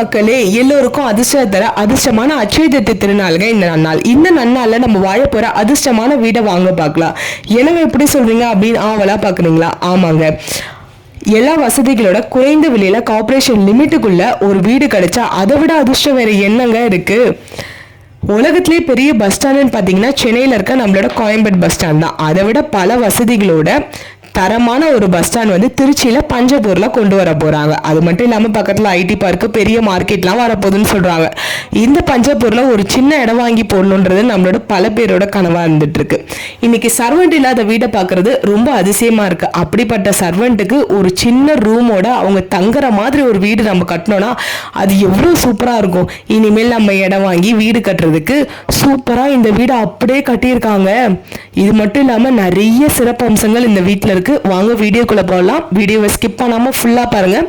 மக்களே எல்லோருக்கும் அதிர்ஷ்ட தர அதிர்ஷ்டமான அட்சய திருத்தி திருநாளுங்க இந்த நன்னாள். இந்த நன்னாளில் நம்ம வாழ போகிற அதிர்ஷ்டமான வீடை வாங்க பார்க்கலாம். என்னங்க எப்படி சொல்கிறீங்க அப்படின்னு ஆவலா பார்க்குறீங்களா? ஆமாங்க. எல்லா வசதிகளோட குறைந்த விலையில் கார்ப்பரேஷன் லிமிட்டுக்குள்ள ஒரு வீடு கிடைச்சா அதை விட அதிர்ஷ்டம் வேறு என்னங்க இருக்குது உலகத்திலே பெரிய பஸ் ஸ்டாண்டுன்னு பார்த்தீங்கன்னா சென்னையில் இருக்க நம்மளோட கோயம்பேடு பஸ் ஸ்டாண்ட் தான். அதை விட பல வசதிகளோட தரமான ஒரு பஸ் ஸ்டாண்ட் வந்து திருச்சியில் பஞ்சபூரில் கொண்டு வர போகிறாங்க அது மட்டும் இல்லாமல் பக்கத்தில் ஐடி பார்க்கு பெரிய மார்க்கெட்லாம் வரப்போகுதுன்னு சொல்கிறாங்க இந்த பஞ்சபூரில் ஒரு சின்ன இடம் வாங்கி போடணுன்றது நம்மளோட பல பேரோட கனவாக இருந்துட்டு இன்றைக்கி இன்னைக்கு சர்வெண்ட் இல்லாத வீடை பார்க்கறது ரொம்ப அதிசயமாக இருக்குது அப்படிப்பட்ட சர்வெண்ட்டுக்கு ஒரு சின்ன ரூமோட அவங்க தங்குற மாதிரி ஒரு வீடு நம்ம கட்டினோன்னா அது எவ்வளோ சூப்பராக இருக்கும். இனிமேல் நம்ம இடம் வாங்கி வீடு கட்டுறதுக்கு சூப்பராக இந்த வீடை அப்படியே கட்டியிருக்காங்க. இது மட்டும் இல்லாமல் நிறைய சிறப்பு அம்சங்கள் இந்த வீட்டில் இருக்கு. வாங்க வீடியோக்குள்ளே போகலாம் வீடியோவை ஸ்கிப் பண்ணாமல் ஃபுல்லாக பாருங்கள்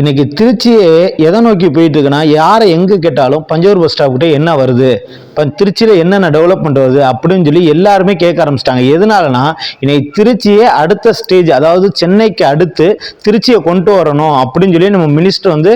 இன்னைக்கு திருச்சியே எதை நோக்கி போயிட்டு இருக்குன்னா யாரை எங்கே கேட்டாலும் பஞ்சூர் பஸ் ஸ்டாப்கிட்ட என்ன வருது? இப்போ திருச்சியில் என்னென்ன டெவலப்மெண்ட் வருது அப்படின்னு சொல்லி எல்லாருமே கேட்க ஆரம்பிச்சிட்டாங்க. எதனாலனா இன்னைக்கு திருச்சியே அடுத்த ஸ்டேஜ் அதாவது சென்னைக்கு அடுத்து திருச்சியை கொண்டு வரணும் அப்படின்னு சொல்லி நம்ம மினிஸ்டர் வந்து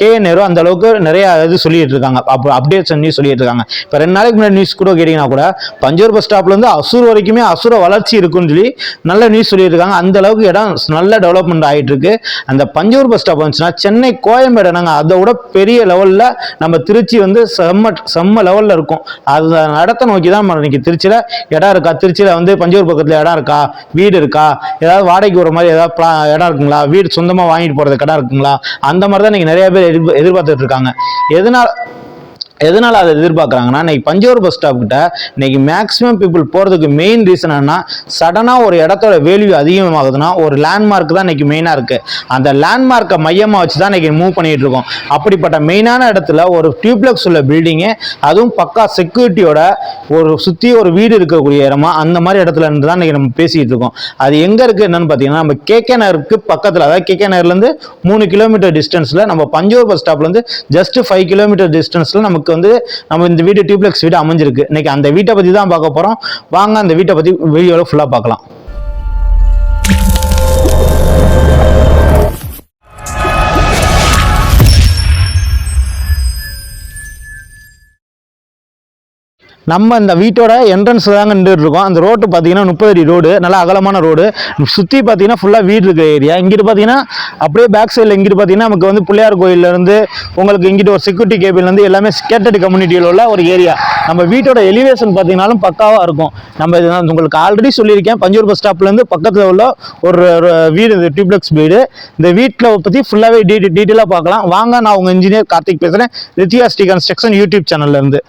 கே நேரு அந்த அளவுக்கு நிறைய இது சொல்லிட்டு இருக்காங்க. அப்போ அப்டேட்ஸ் நியூஸ் சொல்லிட்டு இருக்காங்க. இப்போ ரெண்டு நாளைக்கு முன்னாடி நியூஸ் கூட கேட்டிங்கன்னா கூட பஞ்சூர் பஸ் ஸ்டாப்லேருந்து அசூர் வரைக்குமே அசுர வளர்ச்சி இருக்குன்னு சொல்லி நல்ல நியூஸ் சொல்லியிருக்காங்க அந்த அளவுக்கு இடம் நல்ல டெவலப்மெண்ட் ஆகிட்டு இருக்கு. அந்த பஞ்சூர் பஸ் ஸ்டாப் வந்துச்சுன்னா சென்னை கோயம்பேடு நாங்கள் அதை விட பெரிய லெவலில் நம்ம திருச்சி வந்து செம்ம செம்ம லெவலில் இருக்கும். அது நடத்த நோக்கி தான் நம்ம இன்னைக்கு திருச்சியில் இடம் இருக்கா? திருச்சியில் வந்து பஞ்சூர் பக்கத்தில் இடம் இருக்கா? வீடு இருக்கா? ஏதாவது வாடகைக்கு வர மாதிரி ஏதாவது பிளா இடம் இருக்குங்களா? வீடு சொந்தமாக வாங்கிட்டு போகிறதுக்கு இடம் இருக்குங்களா? அந்த மாதிரி தான் இன்னைக்கு நிறைய பேர் எதிர் எதிர்பார்த்துட்டு இருக்காங்க. எதனால் எதனால் அதை எதிர்பார்க்குறாங்கன்னா இன்னைக்கு பஞ்சோர் பஸ் ஸ்டாப் கிட்ட இன்னைக்கு மேக்ஸிமம் பீப்புள் போகிறதுக்கு மெயின் ரீசன் என்னன்னா சடனாக ஒரு இடத்தோட வேல்யூ அதிகமாகுதுன்னா ஒரு லேண்ட்மார்க் தான் இன்றைக்கி மெயினாக இருக்குது அந்த லேண்ட்மார்க்கை மையமாக வச்சு தான் இன்றைக்கி மூவ் பண்ணிகிட்டு இருக்கோம். அப்படிப்பட்ட மெயினான இடத்துல ஒரு டியூப்ளெக்ஸ் உள்ள பில்டிங்கு அதுவும் பக்கா செக்யூரிட்டியோட ஒரு சுற்றி ஒரு வீடு இருக்கக்கூடிய இடமா அந்த மாதிரி இடத்துல இருந்து தான் இன்றைக்கி நம்ம பேசிகிட்டு இருக்கோம். அது எங்கே இருக்குது என்னென்னு பார்த்தீங்கன்னா நம்ம கேகே நகருக்கு பக்கத்தில் அதாவது கேகே நகர்லேருந்து மூணு கிலோமீட்டர் டிஸ்டன்ஸில் நம்ம பஞ்சோர் பஸ் ஸ்டாப்லேருந்து ஜஸ்ட் ஃபைவ் கிலோமீட்டர் டிஸ்டன்ஸில் நமக்கு வந்து நம்ம இந்த வீடு டியூப்ளெக்ஸ் வீடு அமைஞ்சிருக்கு. இன்னைக்கு அந்த வீட்டை பற்றி தான் பார்க்க போகிறோம் வாங்க அந்த வீட்டை பற்றி வீடியோவில் ஃபுல்லாக பார்க்கலாம். நம்ம இந்த வீட்டோட என்ட்ரன்ஸ் தாங்க நின்றுட்டு இருக்கோம் அந்த ரோட்டு பார்த்தீங்கன்னா முப்பது அடி ரோடு நல்லா அகலமான ரோடு சுற்றி பார்த்தீங்கன்னா ஃபுல்லாக வீடு இருக்கிற ஏரியா இங்கிட்டு பார்த்தீங்கன்னா அப்படியே பேக் சைடில் இங்கிட்டு பார்த்தீங்கன்னா நமக்கு வந்து பிள்ளையார் கோயிலேருந்து உங்களுக்கு இங்கிட்டு ஒரு செக்யூரிட்டி கேபிள்லேருந்து எல்லாமே ஸ்கேட்டட் கம்யூனிட்டியில் உள்ள ஒரு ஏரியா நம்ம வீட்டோட எலிவேஷன் பார்த்தீங்கன்னாலும் பக்காவாக இருக்கும். நம்ம இது உங்களுக்கு ஆல்ரெடி சொல்லியிருக்கேன். பஞ்சூர் பஸ் ஸ்டாப்லேருந்து பக்கத்தில் உள்ள ஒரு வீடு இந்த டியூப்ளெக்ஸ் வீடு. இந்த வீட்டில் பற்றி ஃபுல்லாகவே டீட்டெயில் டீட்டெயிலாக பார்க்கலாம். வாங்க நான் உங்கள் இன்ஜினியர் கார்த்திக் பேசுகிறேன் ரித்தியா ஸ்ரீ கன்ஸ்ட்ரக்ஷன் யூடியூப் சேனல்லேருந்து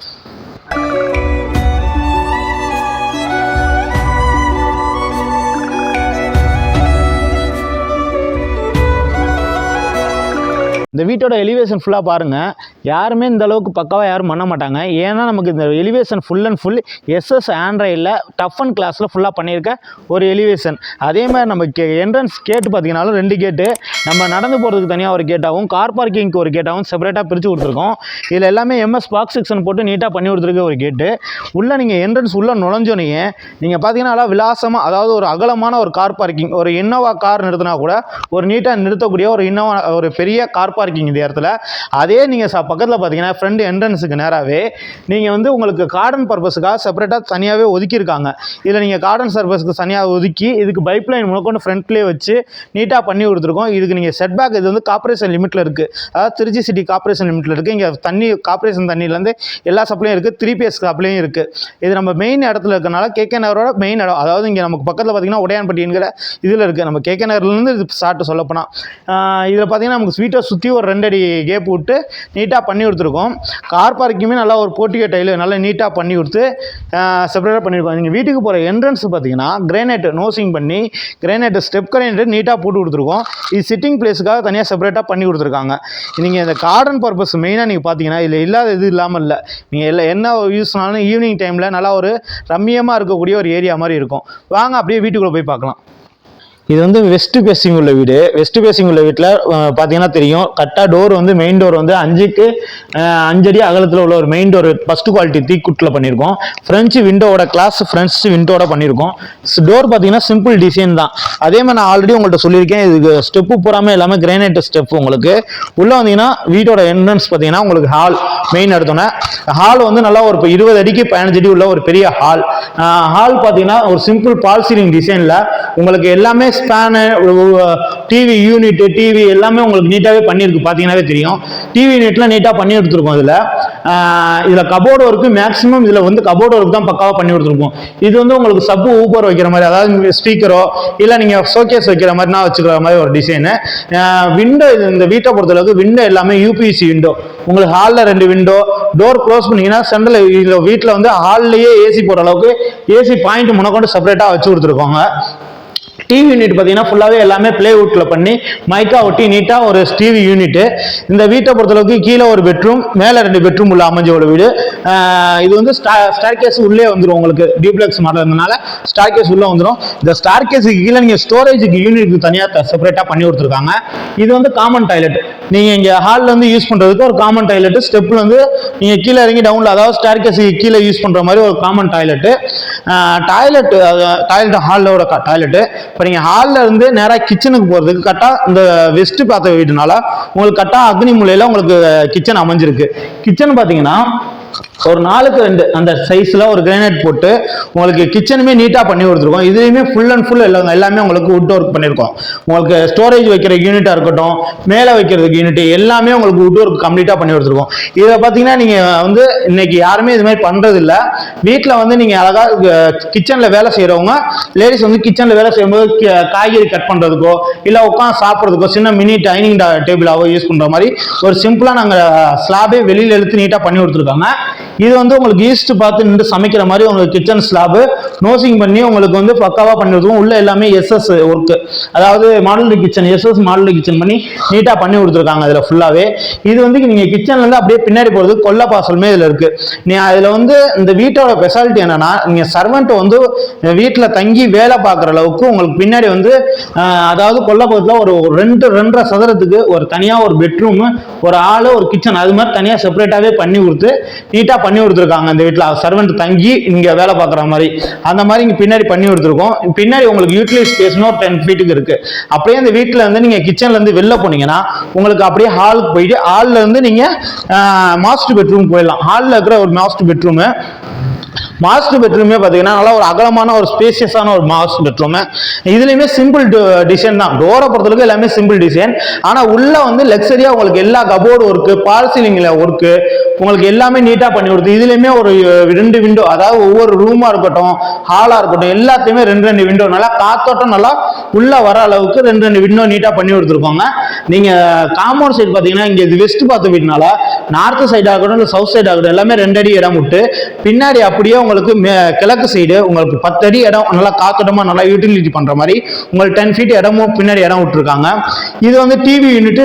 இந்த வீட்டோட எலிவேஷன் ஃபுல்லாக பாருங்கள் யாருமே இந்த அளவுக்கு பக்காவாக யாரும் பண்ண மாட்டாங்க. ஏன்னா நமக்கு இந்த elevation full and full SS ஆண்ட்ராய்டில் tough and கிளாஸில் ஃபுல்லாக பண்ணியிருக்க ஒரு எலிவேஷன் அதே மாதிரி நம்ம கே என்ட்ரன்ஸ் கேட்டு பார்த்தீங்கன்னாலும் ரெண்டு கேட்டு நம்ம நடந்து போகிறதுக்கு தனியாக ஒரு கேட்டாகவும் கார் பார்க்கிங்க்கு ஒரு கேட்டாகவும் செப்பரேட்டாக பிரித்து கொடுத்துருக்கோம். இதில் எல்லாமே எம்எஸ் பாக்ஸ் செக்ஷன் போட்டு நீட்டாக பண்ணி கொடுத்துருக்க ஒரு கேட்டு உள்ளே நீங்கள் என்ட்ரன்ஸ் உள்ளே நுழைஞ்சோன்னே நீங்கள் பார்த்தீங்கன்னா நல்லா விலாசமாக அதாவது ஒரு அகலமான ஒரு கார் பார்க்கிங் ஒரு இன்னோவா கார் நிறுத்தினா கூட ஒரு நீட்டாக நிறுத்தக்கூடிய ஒரு இன்னோவா ஒரு பெரிய கார் பார்க்கிங் இந்த இடத்துல. அதே நீங்கள் ச பக்கத்தில் பார்த்தீங்கன்னா ஃப்ரண்ட் என்ட்ரன்ஸுக்கு நேராகவே நீங்கள் வந்து உங்களுக்கு கார்டன் பர்பஸுக்காக செப்பரேட்டாக தனியாகவே ஒதுக்கியிருக்காங்க. இதில் நீங்கள் கார்டன் சர்வீஸ்க்கு தனியாக ஒதுக்கி இதுக்கு பைப் லைன் முழுக்கொண்டு ஃப்ரண்ட்லேயே வச்சு நீட்டாக பண்ணி கொடுத்துருக்கோம். இதுக்கு நீங்கள் செட்பேக் இது வந்து கார்பரேஷன் லிமிட்டில் இருக்குது அதாவது திருச்சி சிட்டி கார்பரேஷன் லிமிட்டில் இருக்குது இங்கே தண்ணி கார்பரேஷன் தண்ணியிலேருந்து எல்லா சப்ளையும் இருக்குது த்ரீ பிஎஸ் சப்ளையும் இருக்குது இது நம்ம மெயின் இடத்துல இருக்கனால கேகே நகரோட மெயின் இடம். அதாவது இங்கே நமக்கு பக்கத்தில் பார்த்தீங்கன்னா உடையான்பட்டிங்கிற இதில் இருக்குது நம்ம கேகே நகர்லேருந்து இது ஸ்டார்ட் சொல்லப்போனால் இதில் பார்த்தீங்கன்னா நமக்கு ஸ்வீட்டை சுற்றி ஒரு ரெண்டடி கேப் விட்டு நீட்டாக பண்ணி கொடுத்துருக்கோம். கார் பார்க்கிங்குமே நல்லா ஒரு போட்டிகை டைலு நல்லா நீட்டாக பண்ணி கொடுத்து செப்பரேட்டாக பண்ணியிருக்கோம் நீங்கள் வீட்டுக்கு போகிற என்ட்ரன்ஸ் பார்த்தீங்கன்னா கிரேனைட்டு நோசிங் பண்ணி கிரேனைட்டு ஸ்டெப் கிரேனைட்டு நீட்டாக போட்டு கொடுத்துருக்கோம். இது சிட்டிங் பிளேஸுக்காக தனியாக செப்பரேட்டாக பண்ணி கொடுத்துருக்காங்க. நீங்கள் இந்த கார்டன் பர்பஸ் மெயினாக நீங்கள் பார்த்தீங்கன்னா இதில் இல்லாத இது இல்லாமல் இல்லை. நீங்கள் எல்லாம் என்ன யூஸ்னாலும் ஈவினிங் டைமில் நல்லா ஒரு ரம்மியமாக இருக்கக்கூடிய ஒரு ஏரியா மாதிரி இருக்கும். வாங்க அப்படியே வீட்டுக்குள்ளே போய் பார்க்கலாம். இது வந்து வெஸ்ட் பேசிங் உள்ள வீடு. வெஸ்ட் பேசிங் உள்ள வீட்டில் பார்த்தீங்கன்னா தெரியும். கரெக்டாக டோர் வந்து மெயின் டோர் வந்து அஞ்சுக்கு அஞ்சடி அகலத்தில் உள்ள ஒரு மெயின் டோர் ஃபர்ஸ்ட் குவாலிட்டி தீக்குட்டில் பண்ணியிருக்கோம் ஃப்ரெஞ்சு விண்டோவோட கிளாஸ் ஃப்ரெண்ட்ஸ் விண்டோட பண்ணியிருக்கோம் டோர் பார்த்தீங்கன்னா சிம்பிள் டிசைன் தான். அதே மாதிரி நான் ஆல்ரெடி உங்கள்கிட்ட சொல்லியிருக்கேன். இதுக்கு ஸ்டெப்பு பூராமே எல்லாமே கிரானைட் ஸ்டெப் உங்களுக்கு. உள்ளே வந்தீங்கன்னா வீட்டோட என்ட்ரன்ஸ் பார்த்தீங்கன்னா உங்களுக்கு ஹால் மெயின் எடுத்தோன்னே ஹால் வந்து நல்லா ஒரு இப்போ இருபது அடிக்கு பதினஞ்சு அடி உள்ள ஒரு பெரிய ஹால் ஹால் பார்த்தீங்கன்னா ஒரு சிம்பிள் பால் சீலிங் டிசைனில் உங்களுக்கு எல்லாமே ஸ்பேனு டிவி யூனிட் டிவி எல்லாமே உங்களுக்கு நீட்டாகவே பண்ணியிருக்கு பார்த்தீங்கன்னாவே தெரியும். டிவி யூனிட்லாம் நீட்டாக பண்ணி கொடுத்துருக்கோம் இதில். இதில் கபோர்டு ஒர்க்கு மேக்ஸிமம் இதில் வந்து கபோர்டு ஒர்க் தான் பக்காவாக பண்ணி கொடுத்துருக்கோம் இது வந்து உங்களுக்கு சப்பு ஊப்பர் வைக்கிற மாதிரி அதாவது ஸ்பீக்கரோ இல்லை நீங்கள் ஷோகேஸ் வைக்கிற மாதிரினா வச்சுக்கிற மாதிரி ஒரு டிசைனு விண்டோ இந்த வீட்டை பொறுத்தளவுக்கு விண்டோ எல்லாமே யூபிசி விண்டோ உங்களுக்கு ஹாலில் ரெண்டு விண்டோ டோர் க்ளோஸ் பண்ணீங்கன்னா சென்ட்ரல் இதில் வீட்டில் வந்து ஹால்லையே ஏசி போடுற அளவுக்கு ஏசி பாயிண்ட் முன்னக்கொண்டு செப்பரேட்டாக வச்சு கொடுத்துருக்கோங்க. டிவி யூனிட் பார்த்தீங்கன்னா ஃபுல்லாகவே எல்லாமே ப்ளேவுட்டில் பண்ணி மைக்கா ஒட்டி நீட்டாக ஒரு டிவி யூனிட்டு இந்த வீட்டை பொறுத்தளவுக்கு கீழே ஒரு பெட்ரூம் மேலே ரெண்டு பெட்ரூம் உள்ள அமைஞ்ச ஒரு வீடு. இது வந்து ஸ்டார் கேஸ் உள்ளே வந்துடும் உங்களுக்கு. டியூப்ளெக்ஸ் மாடல் இருந்தனால ஸ்டார் கேஸ் உள்ளே வந்துடும் இந்த ஸ்டார் கேஸுக்கு கீழே நீங்கள் ஸ்டோரேஜுக்கு யூனிட்டுக்கு தனியாக செப்பரேட்டாக பண்ணி கொடுத்துருக்காங்க. இது வந்து காமன் டாய்லெட் நீங்கள் இங்கே ஹாலில் வந்து யூஸ் பண்ணுறதுக்கு ஒரு காமன் டாய்லெட் ஸ்டெப்பில் வந்து நீங்கள் கீழே இறங்கி டவுனில் அதாவது ஸ்டார் கேஸுக்கு கீழே யூஸ் பண்ணுற மாதிரி ஒரு காமன் டாய்லெட்டு டாய்லெட் டாய்லெட் ஹாலோட டாய்லெட்டு இப்போ நீங்கள் ஹாலில் இருந்து நேராக கிச்சனுக்கு போகிறதுக்கு கரெக்டாக இந்த வெஸ்ட் பார்த்த வீடுனால உங்களுக்கு கரெக்டாக அக்னி மூலையில் உங்களுக்கு கிச்சன் அமைஞ்சிருக்கு. கிச்சன் பார்த்தீங்கன்னா ஒரு நாளுக்கு ரெண்டு அந்த சைஸில் ஒரு கிரானைட் போட்டு உங்களுக்கு கிச்சனுமே நீட்டாக பண்ணி கொடுத்துருக்கோம். இதுலேயுமே ஃபுல் அண்ட் ஃபுல் எல்லாம் எல்லாமே உங்களுக்கு வுட் ஒர்க் பண்ணியிருக்கோம் உங்களுக்கு ஸ்டோரேஜ் வைக்கிற யூனிட்டாக இருக்கட்டும் மேலே வைக்கிறதுக்கு யூனிட் எல்லாமே உங்களுக்கு வுட் ஒர்க் கம்ப்ளீட்டாக பண்ணி கொடுத்துருக்கோம். இதை பார்த்தீங்கன்னா நீங்கள் வந்து இன்னைக்கு யாருமே இது மாதிரி பண்ணுறதில்ல வீட்டில் வந்து நீங்கள் அழகாக கிச்சனில் வேலை செய்கிறவங்க லேடிஸ் வந்து கிச்சனில் வேலை செய்யும்போது காய்கறி கட் பண்ணுறதுக்கோ இல்லை உட்காந்து சாப்பிட்றதுக்கோ சின்ன மினி டைனிங் டேபிளாவோ யூஸ் பண்ணுற மாதிரி ஒரு சிம்பிளாக நாங்கள் ஸ்லாபே வெளியில் எடுத்து நீட்டாக பண்ணி கொடுத்துருக்காங்க. இது வந்து உங்களுக்கு ஈஸ்ட் பார்த்து நின்று சமைக்கிற மாதிரி உங்களுக்கு கிச்சன் ஸ்லாப் நோசிங் பண்ணி உங்களுக்கு வந்து பக்காவாக பண்ணி கொடுத்துருவோம். உள்ள எல்லாமே எஸ்எஸ் ஒர்க்கு அதாவது model kitchen SS model kitchen பண்ணி நீட்டாக பண்ணி கொடுத்துருக்காங்க அதில் ஃபுல்லாகவே இது வந்து நீங்கள் கிச்சன்லேருந்து அப்படியே பின்னாடி போகிறது கொல்ல பாசலுமே இதுல இருக்குது நீ அதில் வந்து இந்த வீட்டோட ஸ்பெஷாலிட்டி என்னன்னா நீங்கள் சர்வெண்ட் வந்து வீட்டில் தங்கி வேலை பார்க்குற அளவுக்கு உங்களுக்கு பின்னாடி வந்து அதாவது கொல்லப்புறத்தில் ஒரு ஒரு ரெண்டு ரெண்டரை சதுரத்துக்கு ஒரு தனியாக ஒரு பெட்ரூமு ஒரு ஆள் ஒரு கிச்சன் அது மாதிரி தனியாக செப்பரேட்டாகவே பண்ணி கொடுத்து நீட்டாக பண்ணி கொடுத்துருக்காங்க இந்த வீட்டில் சர்வெண்ட் தங்கி இங்கே வேலை பார்க்குற மாதிரி. அந்த மாதிரி இங்கே பின்னாடி பண்ணி கொடுத்துருக்கோம். பின்னாடி உங்களுக்கு யூட்டிலைஸ் ஸ்பேஸ்னு ஒரு டென் ஃபீட்டுக்கு இருக்கு. அப்படியே அந்த வீட்டில் இருந்து நீங்கள் கிச்சன்லேருந்து வெளில போனீங்கன்னா உங்களுக்கு அப்படியே ஹாலுக்கு போயிட்டு ஹாலில் இருந்து நீங்கள் மாஸ்டர் பெட்ரூம் போயிடலாம். ஹாலில் இருக்கிற ஒரு மாஸ்டர் பெட்ரூமு மாஸ்டர் பெட்ரூமே பார்த்தீங்கன்னா நல்லா ஒரு அகலமான ஒரு ஸ்பேசியஸான ஒரு மாஸ்டர் பெட்ரூமு இதுலேயுமே சிம்பிள் டிசைன் தான். டோரை பொறுத்தளவுக்கு எல்லாமே சிம்பிள் டிசைன் ஆனால் உள்ள வந்து லக்ஸரியாக உங்களுக்கு எல்லா கபோர்டு ஒர்க்கு பால் சீலிங்கில் ஒர்க்கு உங்களுக்கு எல்லாமே நீட்டாக பண்ணி கொடுத்து இதுலேயுமே ஒரு ரெண்டு விண்டோ அதாவது ஒவ்வொரு ரூமாக இருக்கட்டும் ஹாலாக இருக்கட்டும் எல்லாத்தையுமே ரெண்டு ரெண்டு விண்டோ நல்லா காத்தோட்டம் நல்லா உள்ள வர அளவுக்கு ரெண்டு ரெண்டு விண்டோ நீட்டாக பண்ணி கொடுத்துருப்பாங்க. நீங்கள் காம்பவுண்ட் சைடு பார்த்தீங்கன்னா இங்கே இது வெஸ்ட் பார்த்து வீடுனால நார்த் சைடு ஆகட்டும் இல்லை சவுத் சைடு ஆகட்டும் எல்லாமே ரெண்டு அடி இடம் விட்டு பின்னாடி அப்படியே உங்களுக்கு கிழக்கு சைடு உங்களுக்கு பத்து அடி இடம் நல்லா காத்தோட்டமாக நல்லா யூட்டிலிட்டி பண்ணுற மாதிரி உங்களுக்கு டென் ஃபீட் இடமும் பின்னாடி இடம் விட்டுருக்காங்க. இது வந்து டிவி யூனிட்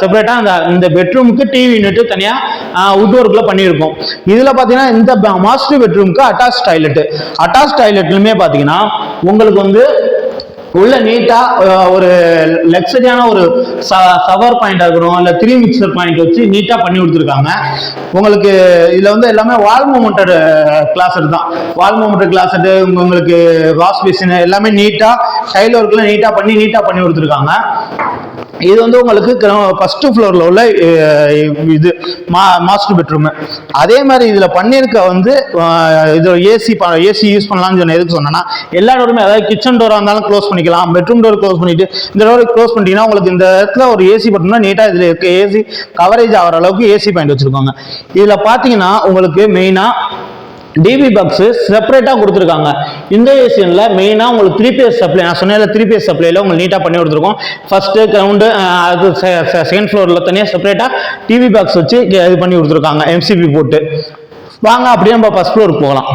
செப்பரேட்டாக அந்த இந்த பெட்ரூமுக்கு டிவி யூனிட் தனியாக வுட் ஒர்க்கில் பண்ணியிருக்கோம். இதில் பார்த்தீங்கன்னா இந்த மாஸ்டர் பெட்ரூமுக்கு அட்டாச் டாய்லெட் அட்டாச் டாய்லெட்லுமே பார்த்தீங்கன்னா உங்களுக்கு வந்து உள்ள நீட்டா ஒரு லக்ஸரியான ஒரு சவர் பாயிண்ட் இருக்கணும் இல்ல த்ரீ மிக்சர் பாயிண்ட் வச்சு நீட்டா பண்ணி கொடுத்துருக்காங்க. உங்களுக்கு இதுல வந்து எல்லாமே வால் மூமெண்டட் கிளாஸட் தான். வால் மூமெண்டட் கிளாஸட் உங்களுக்கு வாஷ் பேசின் எல்லாமே நீட்டா டைல் ஒர்க்ல நீட்டா பண்ணி நீட்டா பண்ணி கொடுத்துருக்காங்க. இது வந்து உங்களுக்கு ஃபர்ஸ்ட் ஃப்ளோர்ல உள்ள இது மா மாஸ்டர் பெட்ரூம் அதே மாதிரி இதுல பண்ணியிருக்க வந்து இது ஏசி ஏசி யூஸ் பண்ணலாம்னு சொன்ன எதுக்கு சொன்னேன்னா எல்லா டோருமே அதாவது கிச்சன் டோரா இருந்தாலும் க்ளோஸ் பண்ணிக்கலாம் பெட்ரூம் டோர் க்ளோஸ் பண்ணிட்டு இந்த டோர் க்ளோஸ் பண்ணிட்டீங்கன்னா உங்களுக்கு இந்த இடத்துல ஒரு ஏசி பட்டோம்னா நீட்டாக இதில் இருக்க ஏசி கவரேஜ் ஆகிற அளவுக்கு ஏசி பாயிண்ட் வச்சுருக்காங்க. இதில் பார்த்தீங்கன்னா உங்களுக்கு மெயினாக டிபி பாக்ஸ் செப்பரேட்டாக கொடுத்துருக்காங்க. இந்த ஏசியனில் மெயினாக உங்களுக்கு த்ரீ பேஸ் சப்ளை நான் சொன்னேன் த்ரீ பேஸ் சப்ளைல உங்களுக்கு நீட்டாக பண்ணி கொடுத்துருக்கோம். ஃபர்ஸ்ட்டு கிரவுண்டு அது செகண்ட் ஃப்ளோரில் தனியாக செப்பரேட்டாக டிவி பாக்ஸ் வச்சு இது பண்ணி கொடுத்துருக்காங்க எம்சிபி போட்டு. வாங்க அப்படியே நம்ம ஃபஸ்ட் ஃப்ளோர் போகலாம்.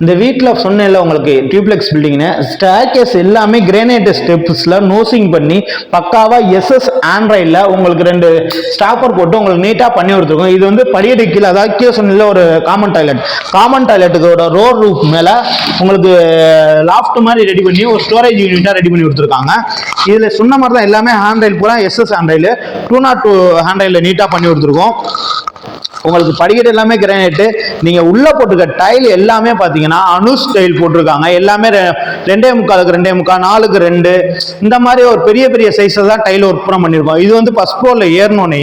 இந்த வீட்டில் சொன்னேன்ல உங்களுக்கு டியூப்ளெக்ஸ் பில்டிங்னு ஸ்டாக்கேஸ் எல்லாமே கிரேனைட் ஸ்டெப்ஸில் நோசிங் பண்ணி பக்காவாக எஸ்எஸ் ஆண்ட்ராய்டில் உங்களுக்கு ரெண்டு ஸ்டாப்பர் போட்டு உங்களுக்கு நீட்டாக பண்ணி கொடுத்துருக்கோம். இது வந்து படியடி கீழே அதாவது கீழே சொன்னல ஒரு காமன் டாய்லெட் காமன் டாய்லெட்டுக்கோட ரோட் ரூப் மேலே உங்களுக்கு லாஃப்ட் மாதிரி ரெடி பண்ணி ஒரு ஸ்டோரேஜ் யூனிட்டாக ரெடி பண்ணி கொடுத்துருக்காங்க. இதில் சொன்ன மாதிரி தான் எல்லாமே ஹேண்ட்ரைல் பூரா SS handrail two naught two ஆண்ட்ராய்டில் நீட்டாக பண்ணி கொடுத்துருக்கோம். உங்களுக்கு படிக்கட்டு எல்லாமே கிரானைட்டு நீங்கள் உள்ளே போட்டுக்க டைல் எல்லாமே பார்த்தீங்கன்னா அணு ஸ்டைல் போட்டிருக்காங்க. எல்லாமே ரெ- ரெண்டே முக்காலுக்கு ரெண்டே முக்கால் நாலுக்கு ரெண்டு. இந்த மாதிரி ஒரு பெரிய பெரிய சைஸில் தான் டைல் ஒர்க் பண்ண பண்ணியிருக்கோம் இது வந்து ஃபஸ்ட் ஃப்ளோரில் ஏறினோடனே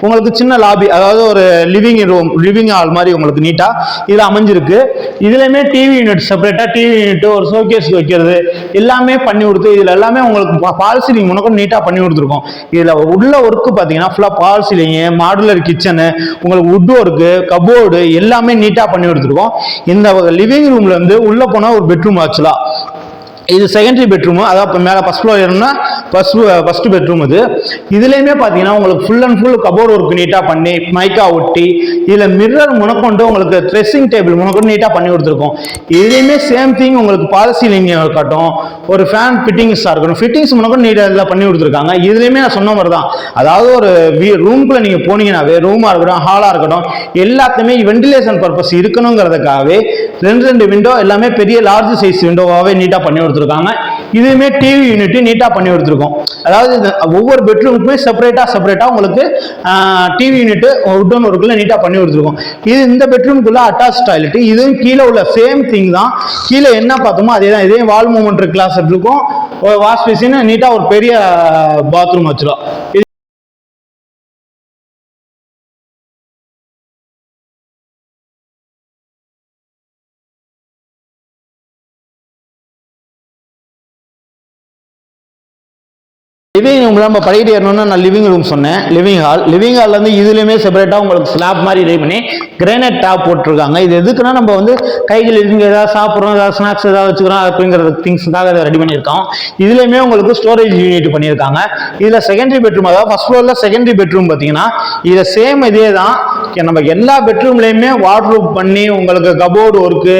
உங்களுக்கு சின்ன லாபி அதாவது ஒரு லிவிங் ரூம் லிவிங் ஹால் மாதிரி உங்களுக்கு நீட்டாக இதில் அமைஞ்சிருக்கு. இதுலையுமே டிவி யூனிட் செப்பரேட்டாக டிவி யூனிட் ஒரு ஷோகேஸ் வைக்கிறது எல்லாமே பண்ணி கொடுத்து இதில் எல்லாமே உங்களுக்கு பால் சீலிங் உனக்கும் நீட்டாக பண்ணி கொடுத்துருக்கோம். இதில் உள்ள ஒர்க்கு பார்த்தீங்கன்னா ஃபுல்லாக பால் சீலிங்கு மாடுலர் கிச்சனு உங்களுக்கு உட் ஒர்க்கு கபோர்டு எல்லாமே நீட்டாக பண்ணி கொடுத்துருக்கோம். இந்த லிவிங் ரூம்ல இருந்து உள்ளே போனால் ஒரு பெட்ரூம் ஆக்சுவலாக இது செகண்டரி பெட்ரூமு அதாவது இப்போ மேலே ஃபஸ்ட் ஃப்ளோர் ஏறினா ஃபஸ்ட் ஃபஸ்ட்டு பெட்ரூம் இது இதுலேயுமே பார்த்தீங்கன்னா உங்களுக்கு full and full cupboard work நீட்டாக பண்ணி மைக்கா ஒட்டி இதில் மிரர் முனக்கொண்டு உங்களுக்கு ட்ரெஸ்ஸிங் டேபிள் முனக்கொண்டு நீட்டாக பண்ணி கொடுத்துருக்கோம். இதுலேயுமே சேம் திங் உங்களுக்கு பாலிசீலிங் இருக்கட்டும் ஒரு ஃபேன் ஃபிட்டிங்ஸாக இருக்கட்டும் ஃபிட்டிங்ஸ் முனக்கொண்டு நீட்டாக இதில் பண்ணி கொடுத்துருக்காங்க. இதுலேயுமே நான் சொன்ன மாதிரி தான் அதாவது ஒரு வீ ரூம்குள்ளே நீங்கள் போனீங்கன்னாவே ரூமாக இருக்கட்டும் ஹாலாக இருக்கட்டும் எல்லாத்தையுமே வென்டிலேஷன் பர்பஸ் இருக்கணுங்கிறதுக்காகவே ரெண்டு ரெண்டு விண்டோ எல்லாமே பெரிய லார்ஜ் சைஸ் விண்டோவாகவே நீட்டாக பண்ணி கொடுத்துருக்காங்க இதுவுமே டிவி யூனிட் நீட்டாக பண்ணி கொடுத்துருக்கோம். அதாவது ஒவ்வொரு பெட்ரூமுக்குமே செப்பரேட்டாக செப்பரேட்டாக உங்களுக்கு டிவி யூனிட் உட்டன் ஒர்க்கில் நீட்டாக பண்ணி கொடுத்துருக்கோம். இது இந்த பெட்ரூமுக்குள்ள அட்டாச் டாய்லெட் இதுவும் கீழே உள்ள சேம் திங் தான். கீழே என்ன பார்த்தோமோ அதே தான். இதே வால் மூமெண்ட் கிளாஸ் இருக்கும். வாஷ் பேசின் நீட்டாக ஒரு பெரிய பாத்ரூம் வச்சிடும் லிவிங் ரூம் நம்ம படிக்கிட்டு ஏறணும்னா நான் லிவிங் ரூம் சொன்னேன். லிவிங் ஹால் லிவிங் ஹால் வந்து இதுலேயுமே செப்பரேட்டாக உங்களுக்கு ஸ்லாப் மாதிரி ரெடி பண்ணி கிரானைட் டாப் போட்டிருக்காங்க. இது எதுக்குன்னா நம்ம வந்து கைகள் இருந்து ஏதாவது சாப்பிட்றோம் ஏதாவது ஸ்நாக்ஸ் ஏதாவது வச்சுக்கிறோம் அப்படிங்கிற திங்ஸ்க்காக அதை ரெடி பண்ணியிருக்கோம். இதுலேயுமே உங்களுக்கு ஸ்டோரேஜ் யூனிட் பண்ணியிருக்காங்க. இதில் செகண்டரி பெட்ரூம் அதாவது ஃபர்ஸ்ட் ஃப்ளோரில் செகண்டரி பெட்ரூம் பார்த்தீங்கன்னா இதில் சேம் இதே தான். நம்ம எல்லா பெட்ரூம்லேயுமே வாட்ரூப் பண்ணி உங்களுக்கு cupboard work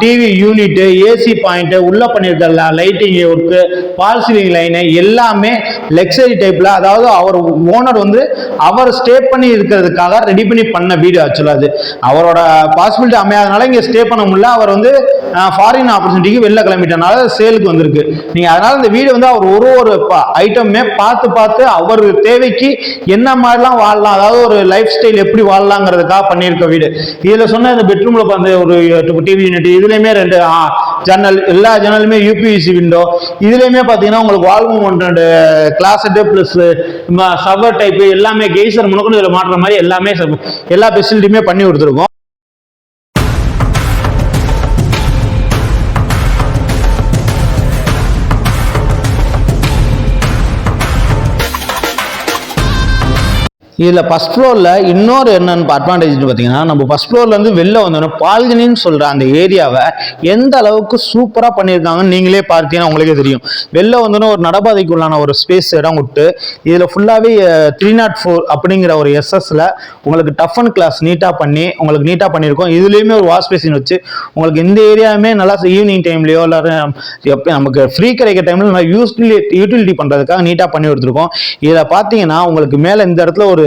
TV unit AC point உள்ளே பண்ணியிருக்க lighting work false ceiling line எல்லாமே லக்ஸரி டைப்பில் அதாவது அவர் ஓனர் வந்து அவர் ஸ்டே பண்ணி இருக்கிறதுக்காக ரெடி பண்ணி பண்ண வீடு ஆக்சுவலாக அது. அவரோட பாசிபிலிட்டி அமையாதனால இங்கே ஸ்டே பண்ண முடியல. அவர் வந்து ஃபாரின் ஆப்பர்ச்சுனிட்டிக்கு வெளில கிளம்பிட்டனால சேலுக்கு வந்திருக்கு. நீங்கள் அதனால இந்த வீடு வந்து அவர் ஒரு ஒரு ஐட்டமே பார்த்து பார்த்து அவர் தேவைக்கு என்ன மாதிரிலாம் வாழலாம் அதாவது ஒரு லைஃப் ஸ்டைல் எப்படி வாழலாங்கிறதுக்காக பண்ணியிருக்க வீடு. இதில் சொன்ன இந்த பெட்ரூமில் வந்து ஒரு டிவி யூனிட் இதுலேயுமே ரெண்டு ஜன்னல் எல்லா ஜன்னலுமே யூபிஇசி விண்டோ இதுலேயுமே பார்த்தீங்கன்னா உங்களுக்கு வால் மூமெண்ட் கிளாஸட்டு ப்ளஸ் சவர் டைப்பு எல்லாமே கெய்சர் முனக்குன்னு இதில் மாட்டுற மாதிரி எல்லாமே ச- எல்லா ஃபெசிலிட்டியுமே பண்ணி கொடுத்துருக்கோம். இதில் ஃபஸ்ட் ஃப்ளோரில் இன்னொரு என்னென்னு அட்வான்டேஜ்னு பார்த்தீங்கன்னா நம்ம ஃபஸ்ட் ஃப்ளோர்லேருந்து வெளில வந்தோன்னா பால்கனின்னு சொல்கிற அந்த ஏரியாவை எந்த அளவுக்கு சூப்பராக பண்ணியிருக்காங்கன்னு நீங்களே பார்த்தீங்கன்னா உங்களுக்கே தெரியும். வெளில வந்தோன்னா ஒரு நடபாதைக்குள்ளான ஒரு ஸ்பேஸ் இடம் விட்டு இதில் ஃபுல்லாகவே த்ரீ நாட் ஃபோர் அப்படிங்கிற ஒரு எஸ்எஸ்ல உங்களுக்கு டஃப் அண்ட் கிளாஸ் நீட்டாக பண்ணி உங்களுக்கு நீட்டாக பண்ணியிருக்கோம். இதுலேயுமே ஒரு வாஷ் பேசின் வச்சு உங்களுக்கு இந்த ஏரியாவுமே நல்லா ஈவினிங் டைம்லையோ இல்லை எப்போ நமக்கு ஃப்ரீ கிடைக்கிற டைமில் நல்லா யூஸ்லி யூட்டிலிட்டி பண்ணுறதுக்காக நீட்டாக பண்ணி கொடுத்துருக்கோம். இதில் பார்த்தீங்கன்னா உங்களுக்கு மேலே இந்த இடத்துல ஒரு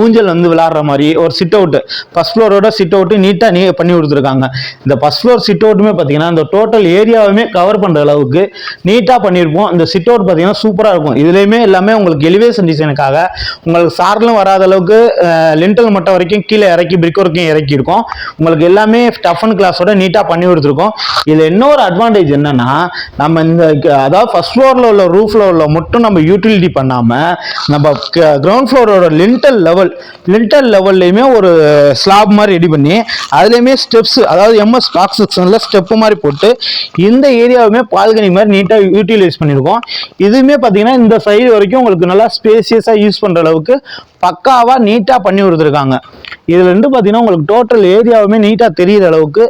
ஊஞ்சல் வந்து விளாடுற மாதிரி ஒரு சிட் அவுட் ஃபர்ஸ்ட் ஃப்ளோரோட சிட் அவுட்டு நீட்டாக நீ பண்ணி கொடுத்துருக்காங்க. இந்த ஃபர்ஸ்ட் ஃப்ளோர் சிட் அவுட்டுமே பார்த்தீங்கன்னா இந்த டோட்டல் ஏரியாவுமே கவர் பண்ணுற அளவுக்கு நீட்டாக பண்ணியிருப்போம் இந்த சிட் அவுட் பார்த்தீங்கன்னா சூப்பராக இருக்கும். இதுலேயுமே எல்லாமே உங்களுக்கு எலிவேஷன் டிசைனுக்காக உங்களுக்கு சார்லும் வராத அளவுக்கு லிண்டல் மட்டம் வரைக்கும் கீழே இறக்கி பிரிக் வரைக்கும் இறக்கியிருக்கோம். உங்களுக்கு எல்லாமே டஃப் அண்ட் கிளாஸோட நீட்டாக பண்ணி கொடுத்துருக்கோம். இதில் இன்னொரு அட்வான்டேஜ் என்னன்னா நம்ம இந்த அதாவது ஃபர்ஸ்ட் ஃப்ளோரில் உள்ள ரூஃபில் உள்ள மட்டும் நம்ம யூட்டிலிட்டி பண்ணாமல் நம்ம கிரவுண்ட் ஃப்ளோரோட லிண்டலில் லெவல் லிண்டல் லெவல்லையுமே ஒரு ஸ்லாப் மாதிரி ரெடி பண்ணி அதுலேயுமே ஸ்டெப்ஸ் அதாவது எம்எஸ் பாக்ஸ் செக்ஷனில் ஸ்டெப்பு மாதிரி போட்டு இந்த ஏரியாவுமே பால்கனி மாதிரி நீட்டாக யூட்டிலைஸ் பண்ணியிருக்கோம் இதுவுமே பார்த்தீங்கன்னா இந்த சைடு வரைக்கும் உங்களுக்கு நல்லா ஸ்பேசியஸாக யூஸ் பண்ணுற அளவுக்கு பக்காவாக நீட்டாக பண்ணி கொடுத்துருக்காங்க. இதுல இருந்து பார்த்தீங்கன்னா உங்களுக்கு டோட்டல் ஏரியாவுமே நீட்டாக தெரியிற அளவுக்கு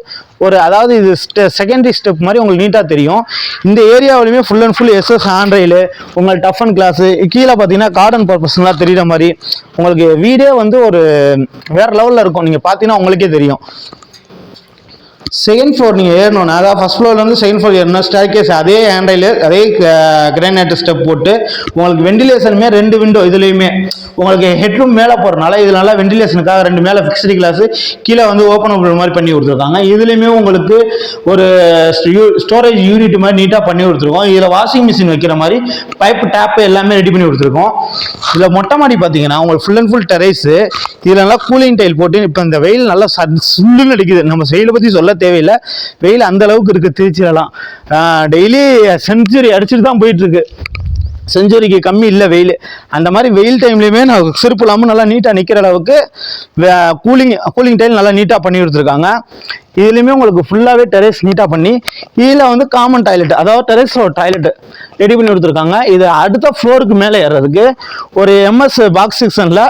ஒரு அதாவது இது செகண்டரி ஸ்டெப் மாதிரி உங்களுக்கு நீட்டாக தெரியும். இந்த ஏரியாவிலுமே full and full SS handrail உங்களுக்கு டஃப் அண்ட் கிளாஸு கீழே பார்த்தீங்கன்னா கார்டன் பர்பஸ்லாம் தெரியுற மாதிரி. உங்களுக்கு வீடே வந்து ஒரு வேறு லெவலில் இருக்கும். நீங்கள் பார்த்தீங்கன்னா உங்களுக்கே தெரியும். செகண்ட் ஃப்ளோர் நீங்கள் ஏறணும்னா அதாவது ஃபஸ்ட் ஃப்ளோர்லேருந்து செகண்ட் ஃப்ளோர் ஏறணும். ஸ்டேர் கேஸ் அதே ஹேண்டைல் அதே கிரானைட் ஸ்டெப் போட்டு உங்களுக்கு வெண்டிலேஷனுமே ரெண்டு விண்டோ இதுலேயுமே. உங்களுக்கு ஹெட்ரூம் மேலே போகிறனால இது நல்லா வெண்டிலேஷனுக்காக ரெண்டு மேலே ஃபிக்ஸ்டு கிளாஸ் கீழே வந்து ஓப்பன் பண்ணுற மாதிரி பண்ணி கொடுத்துருக்காங்க. இதுலேயுமே உங்களுக்கு ஒரு ஸ்டோரேஜ் யூனிட் மாதிரி நீட்டாக பண்ணி கொடுத்துருக்கோம். இதில் வாஷிங் மிஷின் வைக்கிற மாதிரி பைப் டேப்பு எல்லாமே ரெடி பண்ணி கொடுத்துருக்கோம். இதில் மொட்டை மாடி பார்த்தீங்கன்னா உங்களுக்கு ஃபுல் அண்ட் ஃபுல் டெரேஸு இதில் நல்லா கூலிங் டைல் போட்டு இப்போ இந்த வெயில் நல்லா சுல்லுன்னு அடிக்குது. நம்ம வெயிலை பற்றி சொல்ல தேவையில்லை. வெயில் அந்த அளவுக்கு இருக்குது திருச்சியிலலாம் டெய்லி செஞ்சுரி அடிச்சுட்டு தான் போயிட்டு இருக்கு செஞ்சுரிக்கு கம்மி இல்லை வெயில். அந்த மாதிரி வெயில் டைம்லையுமே நான் செருப்பு இல்லாமல் நல்லா நீட்டாக நிற்கிற அளவுக்கு கூலிங் கூலிங் டைல் நல்லா நீட்டாக பண்ணி கொடுத்துருக்காங்க. இதுலேயுமே உங்களுக்கு ஃபுல்லாகவே டெரேஸ் நீட்டாக பண்ணி இதில் வந்து காமன் டாய்லெட் அதாவது டெரேஸ் டாய்லெட் ரெடி பண்ணி கொடுத்துருக்காங்க. இது அடுத்த ஃப்ளோருக்கு மேலே ஏறுறதுக்கு ஒரு எம்எஸ் பாக்ஸ் செக்ஷனில்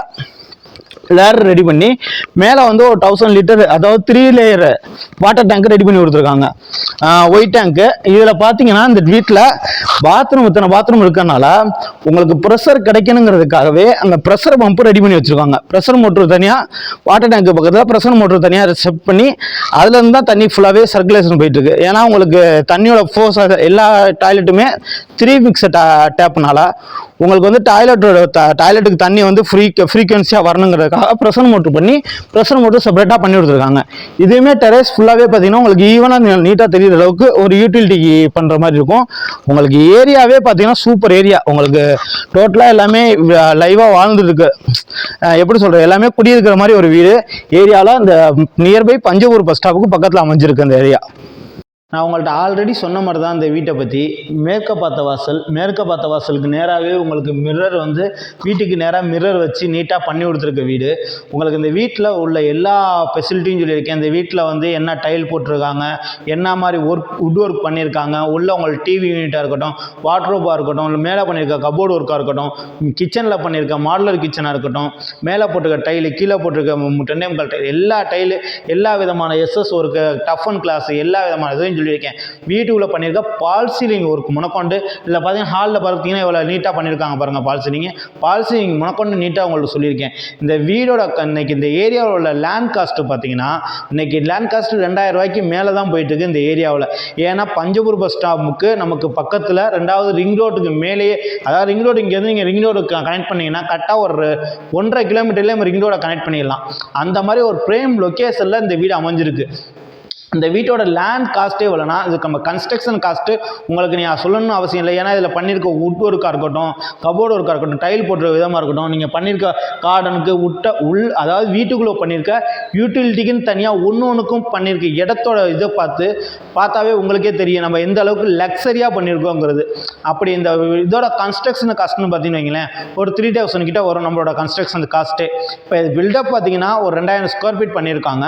லேர் ரெடி பண்ணி மேலே வந்து ஒரு தௌசண்ட் லிட்டர் அதாவது three layer water tank ready பண்ணி கொடுத்துருக்காங்க. ஒயிட் டேங்க்கு இதில் பார்த்தீங்கன்னா இந்த வீட்டில் பாத்ரூம் இத்தனை பாத்ரூம் இருக்கறனால உங்களுக்கு ப்ரெஷர் கிடைக்கணுங்கிறதுக்காகவே அந்த ப்ரெஷர் பம்பு ரெடி பண்ணி வச்சுருக்காங்க. ப்ரெஷர் மோட்ரு தனியாக வாட்டர் டேங்க் பக்கத்தில் ப்ரெஷர் மோட்ரு தனியாக செட் பண்ணி அதுலேருந்து தான் தண்ணி ஃபுல்லாகவே சர்க்குலேஷன் போயிட்டு இருக்கு. ஏன்னா உங்களுக்கு தண்ணியோட ஃபோர்ஸ் எல்லா டாய்லெட்டுமே த்ரீ மிக்ஸ் டேப்னால உங்களுக்கு வந்து டாய்லெட்டோட டாய்லெட்டுக்கு தண்ணி வந்து ஃப்ரீ ஃப்ரீக்வன்சியாக செப்பரேட்டாக ப்ரெஷர் மோட்ரு பண்ணி ப்ரெஷர் மோட்ரு செப்பரேட்டாக பண்ணி கொடுத்துருக்காங்க. இதுவுமே டெரேஸ் ஃபுல்லாகவே பார்த்தீங்கன்னா உங்களுக்கு ஈவனாக நீட்டாக தெரியுற அளவுக்கு ஒரு யூட்டிலிட்டி பண்ணுற மாதிரி இருக்கும். உங்களுக்கு ஏரியாவே பார்த்தீங்கன்னா சூப்பர் ஏரியா உங்களுக்கு டோட்டலாக எல்லாமே லைவாக வாழ்ந்துருக்கு. எப்படி சொல்கிறது எல்லாமே குடியிருக்கிற மாதிரி ஒரு வீடு. ஏரியாவில் இந்த நியர்பை பஞ்சபூர் பஸ் ஸ்டாப்புக்கு பக்கத்தில் அமைஞ்சிருக்கு அந்த ஏரியா நான் உங்கள்கிட்ட ஆல்ரெடி சொன்ன மாதிரி தான் இந்த வீட்டை பற்றி மேற்க பார்த்த வாசல் மேற்க பார்த்த வாசலுக்கு நேராகவே உங்களுக்கு மிரர் வந்து வீட்டுக்கு நேராக மிரர் வச்சு நீட்டாக பண்ணி கொடுத்துருக்க வீடு. உங்களுக்கு இந்த வீட்டில் உள்ள எல்லா ஃபெசிலிட்டியும் சொல்லியிருக்கேன். இந்த வீட்டில் வந்து என்ன டைல் போட்டிருக்காங்க என்ன மாதிரி ஒர்க் உட் ஒர்க் பண்ணியிருக்காங்க உள்ளே உங்களுக்கு டிவி யூனிட்டாக இருக்கட்டும் வாட்ரோப்பாக இருக்கட்டும் இல்லை மேலே பண்ணியிருக்க கபோர்டு ஒர்க்காக இருக்கட்டும் கிச்சனில் பண்ணியிருக்க மாடலர் கிச்சனாக இருக்கட்டும் மேலே போட்டிருக்க டைலு கீழே போட்டிருக்க டென்னேம்கல் டைல் எல்லா டைலு எல்லா விதமான SS work tough and glass எல்லா விதமான இதையும் சொல்லியிருக்கேன். வீட்டுக்குள்ளே பண்ணியிருக்க பால் சீலிங் ஒர்க் முனக்கொண்டு இல்லை பார்த்தீங்கன்னா ஹாலில் பார்த்தீங்கன்னா இவ்வளோ நீட்டாக பண்ணியிருக்காங்க பாருங்கள் பால் சீலிங்கு பால் சீலிங் முனக்கொண்டு நீட்டாக உங்களுக்கு சொல்லியிருக்கேன். இந்த வீடோட க- இன்னைக்கு இந்த ஏரியாவில் உள்ள லேண்ட் காஸ்ட்டு பார்த்தீங்கன்னா இன்னைக்கு லேண்ட் காஸ்ட்டு ரெண்டாயிரம் ரூபாய்க்கு மேலே தான் போயிட்டு இருக்கு இந்த ஏரியாவில் ஏன்னா பஞ்சபூர் பஸ் ஸ்டாப்புக்கு நமக்கு பக்கத்தில் ரெண்டாவது ரிங் ரோட்டுக்கு மேலேயே அதாவது ரிங் ரோடு இங்கேருந்து நீங்கள் ரிங் ரோடு கனெக்ட் பண்ணிங்கன்னா கரெக்டாக ஒரு ஒன்றரை கிலோமீட்டர்லேயே நம்ம ரிங் ரோடை கனெக்ட் பண்ணிடலாம். அந்த மாதிரி ஒரு பிரேம் லொக்கேஷனில் இந்த வீடு அமைஞ்சிருக்கு. இந்த வீட்டோட லேண்ட் காஸ்ட்டே இவ்வளோனா இதுக்கு நம்ம கன்ஸ்ட்ரக்ஷன் காஸ்ட்டு உங்களுக்கு நீங்கள் சொல்லணும்னு அவசியம் இல்லை. ஏன்னா இதில் பண்ணியிருக்க வுட் ஒர்க்காக இருக்கட்டும் கபோர்டு ஒர்க்காக இருக்கட்டும் டைல் போடுற விதமாக இருக்கட்டும் நீங்கள் பண்ணியிருக்க கார்டனுக்கு உட்ட உள் அதாவது வீட்டுக்குள்ளே பண்ணியிருக்க யூட்டிலிட்டிக்குன்னு தனியாக ஒன்று ஒன்றுக்கும் பண்ணியிருக்க இடத்தோட இதை பார்த்து பார்த்தாவே உங்களுக்கே தெரியும். நம்ம எந்த அளவுக்கு லக்ஸரியாக பண்ணியிருக்கோங்கிறது அப்படி இந்த இதோட கன்ஸ்ட்ரக்ஷன் காஸ்ட்னு பார்த்தீங்கன்னு வைங்களேன் ஒரு த்ரீ தௌசண்ட் கிட்ட வரும் நம்மளோட கன்ஸ்ட்ரக்ஷன் காஸ்ட்டு இப்போ இது பில்டப் பார்த்தீங்கன்னா ஒரு ரெண்டாயிரம் ஸ்கொயர் ஃபீட் பண்ணியிருக்காங்க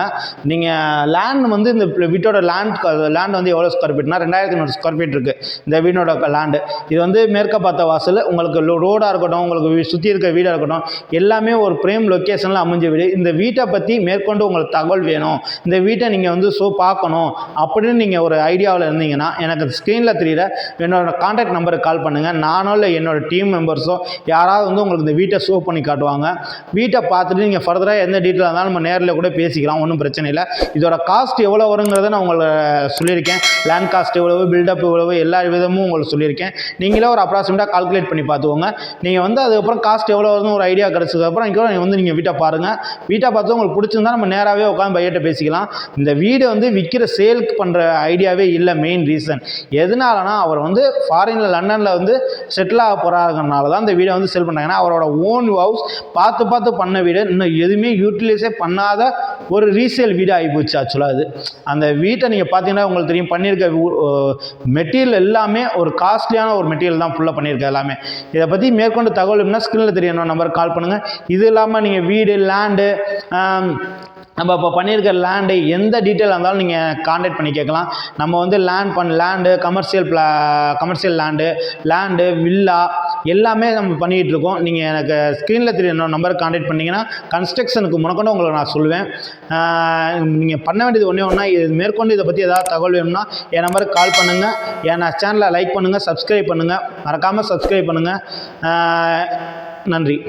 நீங்கள் லேண்ட் வந்து இந்த வீட்டோட லேண்ட் லேண்ட் வந்து எவ்வளோ ஸ்கொயர் ஃபீட்னா ரெண்டாயிரத்தி நூறு ஸ்கொயர் ஃபீட் இருக்குது இந்த வீடோட லேண்டு இது வந்து மேற்க பார்த்த வாசல் உங்களுக்கு ரோடாக இருக்கட்டும் உங்களுக்கு சுற்றி இருக்க வீடாக இருக்கட்டும் எல்லாமே ஒரு பிரேம் லொக்கேஷனில் அமைஞ்ச வீடு. இந்த வீட்டை பற்றி மேற்கொண்டு உங்களுக்கு தகவல் வேணும். இந்த வீட்டை நீங்கள் வந்து ஷோ பார்க்கணும் அப்படின்னு நீங்கள் ஒரு ஐடியாவில் இருந்தீங்கன்னா எனக்கு ஸ்க்ரீனில் தெரியல என்னோட காண்டாக்ட் நம்பருக்கு கால் பண்ணுங்கள் நானோ இல்லை என்னோட டீம் மெம்பர்ஸோ யாராவது வந்து உங்களுக்கு இந்த வீட்டை ஷோ பண்ணி காட்டுவாங்க. வீட்டை பார்த்துட்டு நீங்கள் ஃபர்தராக எந்த டீட்டெயில் இருந்தாலும் நம்ம நேரில் கூட பேசிக்கலாம் ஒன்றும் பிரச்சனை இல்லை. இதோட காஸ்ட் எவ்வளோ வருங்கிறத நான் உங்களை சொல்லியிருக்கேன். லேண்ட் காஸ்ட் எவ்வளவு பில்டப் எவ்வளவு எல்லா விதமும் உங்களுக்கு சொல்லியிருக்கேன். நீங்களே ஒரு அப்ராக்சிமேட்டாக கால்குலேட் பண்ணி பார்த்துக்கோங்க. நீங்கள் வந்து அதுக்கப்புறம் காஸ்ட் எவ்வளோ வருதுன்னு ஒரு ஐடியா கிடச்சதுக்கப்புறம் இங்கே நீங்கள் வந்து நீங்கள் வீட்டை பாருங்கள் வீட்டை பார்த்து உங்களுக்கு பிடிச்சிருந்தா நம்ம நேராகவே உட்காந்து பையட்ட பேசிக்கலாம். இந்த வீடு வந்து விற்கிற சேலுக்கு பண்ணுற ஐடியாவே இல்லை மெயின் ரீசன் எதனாலனா அவர் வந்து ஃபாரினில் லண்டனில் வந்து செட்டில் ஆக போகிறாங்கனால தான் இந்த வீடை வந்து செல் பண்ணாங்கன்னா அவரோட ஓன் ஹவுஸ் பார்த்து பார்த்து பண்ண வீடு. இன்னும் எதுவுமே யூட்டிலைஸே பண்ணாத ஒரு ரீசேல் வீடு ஆகிப்போச்சு ஆக்சுவலாக அது. அந்த வீட்டை நீங்கள் பார்த்தீங்கன்னா உங்களுக்கு தெரியும் பண்ணியிருக்க மெட்டீரியல் எல்லாமே ஒரு காஸ்ட்லியான ஒரு மெட்டீரியல் தான் ஃபுல்லாக பண்ணியிருக்க எல்லாமே. இதை பற்றி மேற்கொண்டு தகவல் வேணும்னா ஸ்க்ரீனில் தெரியணும் நம்பருக்கு கால் பண்ணுங்கள் இது இல்லாமல் நீங்கள் வீடு லேண்டு நம்ம இப்போ பண்ணியிருக்க லேண்டு எந்த டீட்டெயில் இருந்தாலும் நீங்கள் காண்டாக்ட் பண்ணி கேட்கலாம். நம்ம வந்து லேண்ட் பண் லேண்டு கமர்ஷியல் ப்ளா கமர்ஷியல் லேண்டு லேண்டு வில்லா எல்லாமே நம்ம பண்ணிகிட்டு இருக்கோம். நீங்கள் எனக்கு ஸ்க்ரீனில் தெரிய நம்பருக்கு காண்டாக்ட் பண்ணிங்கன்னா கன்ஸ்ட்ரக்ஷனுக்கு முனக்கொண்டு உங்களை நான் சொல்லுவேன். நீங்கள் பண்ண வேண்டியது ஒன்றே ஒன்றா இது மேற்கொண்டு இதை பற்றி ஏதாவது தகவல் வேணும்னா என் நம்பருக்கு கால் பண்ணுங்கள் என் சேனலை லைக் பண்ணுங்கள் சப்ஸ்கிரைப் பண்ணுங்கள் மறக்காமல் சப்ஸ்கிரைப் பண்ணுங்கள் நன்றி.